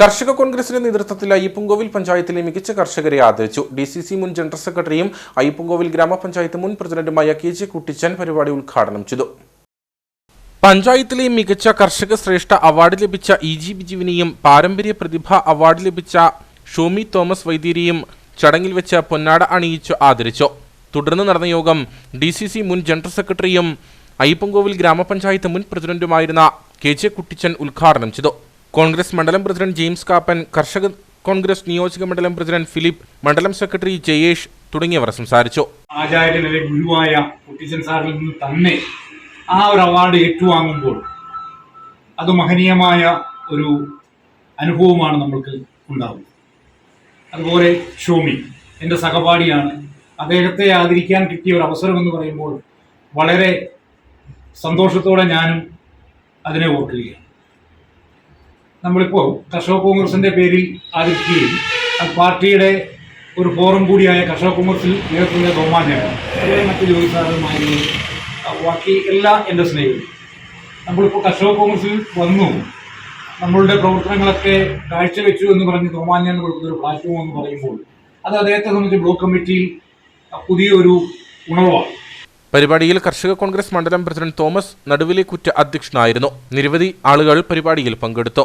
കർഷക കോൺഗ്രസിന്റെ നേതൃത്വത്തിൽ അയ്യപ്പുംകോവിൽ പഞ്ചായത്തിലെ മികച്ച കർഷകരെ ആദരിച്ചു. ഡി സി സി മുൻ ജനറൽ സെക്രട്ടറിയും അയ്യപ്പുംകോവിൽ ഗ്രാമപഞ്ചായത്ത് മുൻ പ്രസിഡന്റുമായ കെ ജെ കുട്ടിച്ചൻ പരിപാടി ഉദ്ഘാടനം ചെയ്തു. പഞ്ചായത്തിലെ മികച്ച കർഷക ശ്രേഷ്ഠ അവാർഡ് ലഭിച്ച ഇ ജി ബിജുവിനെയും പാരമ്പര്യ പ്രതിഭ അവാർഡ് ലഭിച്ച ഷോമി തോമസ് വൈദ്യരെയും ചടങ്ങിൽ വെച്ച് പൊന്നാട അണിയിച്ചു ആദരിച്ചു. തുടർന്ന് നടന്ന യോഗം ഡി സി സി മുൻ ജനറൽ സെക്രട്ടറിയും അയ്യപ്പൻകോവിൽ ഗ്രാമപഞ്ചായത്ത് മുൻ പ്രസിഡന്റുമായിരുന്ന കെ ജെ കുട്ടിച്ചൻ ഉദ്ഘാടനം ചെയ്തു. കോൺഗ്രസ് മണ്ഡലം പ്രസിഡന്റ് ജെയിംസ് കാപ്പൻ കർഷക കോൺഗ്രസ് നിയോജക മണ്ഡലം പ്രസിഡന്റ് ഫിലിപ്പ് മണ്ഡലം സെക്രട്ടറി ജയേഷ് തുടങ്ങിയവർ സംസാരിച്ചു. ആചാര്യനെ ഗുരുവായ കുട്ടിച്ചൻ സാറിൽ നിന്ന് തന്നെ ആ ഒരു അവാർഡ് ഏറ്റുവാങ്ങുമ്പോൾ അത് മഹനീയമായ ഒരു അനുഭവമാണ് നമ്മൾക്ക് ഉണ്ടാവുന്നത്. അതുപോലെ ഷോമി എന്റെ സഹപാഠിയാണ്. അദ്ദേഹത്തെ ആദരിക്കാൻ കിട്ടിയ ഒരു അവസരം എന്ന് പറയുമ്പോൾ വളരെ സന്തോഷത്തോടെ ഞാനും അതിനെ ഓർക്കുകയാണ്. നമ്മളിപ്പോൾ കർഷക കോൺഗ്രസിന്റെ പേരിൽ ആദരിക്കുകയും പാർട്ടിയുടെ ഒരു ഫോറം കൂടിയായ കർഷക കോൺഗ്രസിൽ നേതൃത്വത്തിന്റെ ബഹുമാനാണ് മറ്റ് ജോലി സാറുമാരും ബാക്കി എല്ലാ എന്റെ സ്നേഹിതരും. നമ്മളിപ്പോൾ കർഷക കോൺഗ്രസിൽ വന്നു. നമ്മളുടെ പ്രവർത്തനങ്ങളൊക്കെ കാഴ്ചവെച്ചു എന്ന് പറഞ്ഞ് ബഹുമാന്യം കൊടുക്കുന്ന ഒരു പ്ലാറ്റ്ഫോം എന്ന് പറയുമ്പോൾ അത് അദ്ദേഹത്തെ സംബന്ധിച്ച് ബ്ലോക്ക് കമ്മിറ്റിയിൽ പുതിയൊരു ഉണർവാണ്. പരിപാടിയിൽ കർഷക കോൺഗ്രസ് മണ്ഡലം പ്രസിഡന്റ് തോമസ് നടുവിലെ കുറ്റ അധ്യക്ഷനായിരുന്നു. നിരവധി ആളുകൾ പരിപാടിയിൽ പങ്കെടുത്തു.